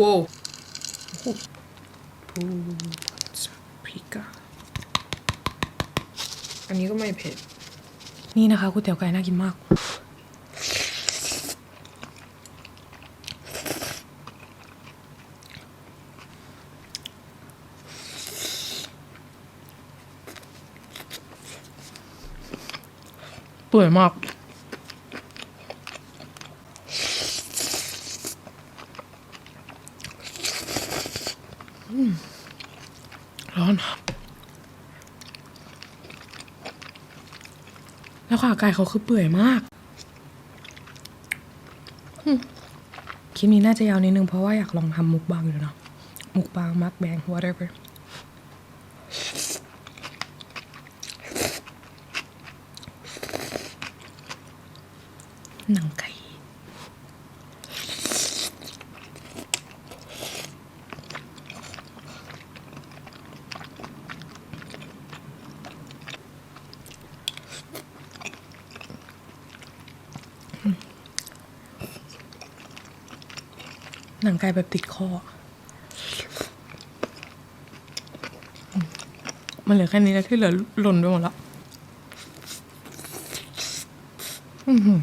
ว้าวปูสพิกาอันนี้ก็ไม่เผ็ด นี่นะคะก๋วยเตี๋ยวไก่น่ากินมาก เปื่อยมาก ร้อนอะแล้วขาไก่เขาคือเปื่อยมากอืมคลิปนี้น่าจะยาวนิดนึง เพราะว่าอยากลองทำมุกบางอยู่เนาะ มุกบางมักแบง whatever หนังไก่ หนังไก่แบบติดคอ มันเหลือแค่นี้แล้วที่เหลือหล่นไปหมดแล้ว อือ